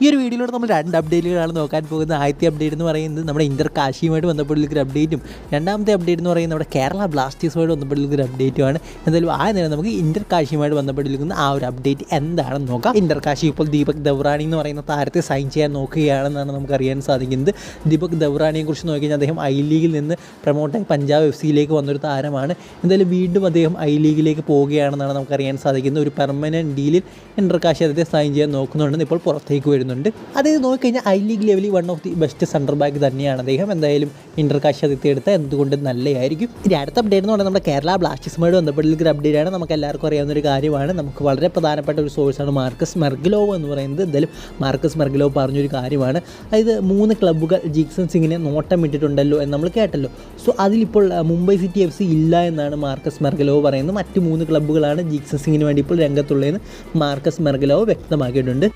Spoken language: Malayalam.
ഈ ഒരു വീഡിയോയിലൂടെ നമ്മൾ രണ്ട് അപ്ഡേറ്റുകളാണ് നോക്കാൻ പോകുന്നത്. ആദ്യത്തെ അപ്ഡേറ്റ് എന്ന് പറയുന്നത് നമ്മുടെ ഇന്റർ കാശിയുമായിട്ട് ബന്ധപ്പെട്ടുള്ള ഒരു അപ്ഡേറ്റും രണ്ടാമത്തെ അപ്ഡേറ്റ് എന്ന് പറയുന്നത് നമ്മുടെ കേരള ബ്ലാസ്റ്റേഴ്സുമായിട്ട് ബന്ധപ്പെട്ടുള്ള ഒരു അപ്ഡേറ്റുമാണ് എന്തായാലും ആ നേരം നമുക്ക് ഇന്റർ കാശിയുമായിട്ട് ബന്ധപ്പെട്ടിരിക്കുന്ന ആ ഒരു അപ്ഡേറ്റ് എന്താണെന്ന് നോക്കാം. ഇന്റർ കാശി ഇപ്പോൾ ദീപക് ദൗറാണി എന്ന് പറയുന്ന താരത്തെ സൈൻ ചെയ്യാൻ നോക്കുകയാണെന്നാണ് നമുക്ക് അറിയാൻ സാധിക്കുന്നത്. ദീപക് ദൗറാണിയെ കുറിച്ച് നോക്കിക്കഴിഞ്ഞാൽ അദ്ദേഹം ഐ ലീഗിൽ നിന്ന് പ്രൊമോട്ടായി പഞ്ചാബ് എഫ് സിയിലേക്ക് വന്നൊരു താരമാണ്. എന്തായാലും വീണ്ടും അദ്ദേഹം ഐ ലീഗിലേക്ക് പോവുകയാണെന്നാണ് നമുക്ക് അറിയാൻ സാധിക്കുന്നത്. ഒരു പെർമനന്റ് ഡീലിൽ ഇന്റർ കാശി അദ്ദേഹത്തെ സൈൻ ചെയ്യാൻ നോക്കുന്നുണ്ടെന്ന് ഇപ്പോൾ പുറത്തേക്ക് വരുന്നുണ്ട് അതായത് നോക്കിക്കഴിഞ്ഞാൽ ഐ ലീഗ് ലെവലിൽ one of the best centre back തന്നെയാണ് അദ്ദേഹം. എന്തായാലും ഇന്റർ കാശ് അതിർത്തി എടുത്ത എന്തുകൊണ്ട് നല്ലതായിരിക്കും ഇനി അടുത്ത അപ്ഡേറ്റ് എന്ന് പറഞ്ഞാൽ നമ്മുടെ കേരള ബ്ലാസ്റ്റേഴ്സുമായിട്ട് ബന്ധപ്പെട്ട ഒരു അപ്ഡേറ്റ് ആണ്. നമുക്ക് എല്ലാവർക്കും അറിയാവുന്ന ഒരു കാര്യമാണ്. നമുക്ക് വളരെ പ്രധാനപ്പെട്ട ഒരു സോഴ്സാണ് മാർക്കസ് മെർഗിലോവ് എന്ന് പറയുന്നത്. എന്തായാലും മാർക്കസ് മെർഗിലോവ് പറഞ്ഞൊരു കാര്യമാണ്. അതായത് മൂന്ന് ക്ലബ്ബുകൾ ജീക്സൺ സിംഗിനെ നോട്ടം ഇട്ടിട്ടുണ്ടല്ലോ എന്ന് നമ്മൾ കേട്ടല്ലോ. സോ അതിലിപ്പോൾ മുംബൈ സിറ്റി എഫ് സി ഇല്ല എന്നാണ് മാർക്കസ് മെർഗലോവ് പറയുന്നത്. മറ്റ് മൂന്ന് ക്ലബ്ബുകളാണ് ജീക്സൺ സിംഗിന് വേണ്ടി ഇപ്പോൾ രംഗത്തുള്ളതെന്ന് മാർക്കസ് മെർഗലോവ് വ്യക്തമാക്കിയിട്ടുണ്ട്.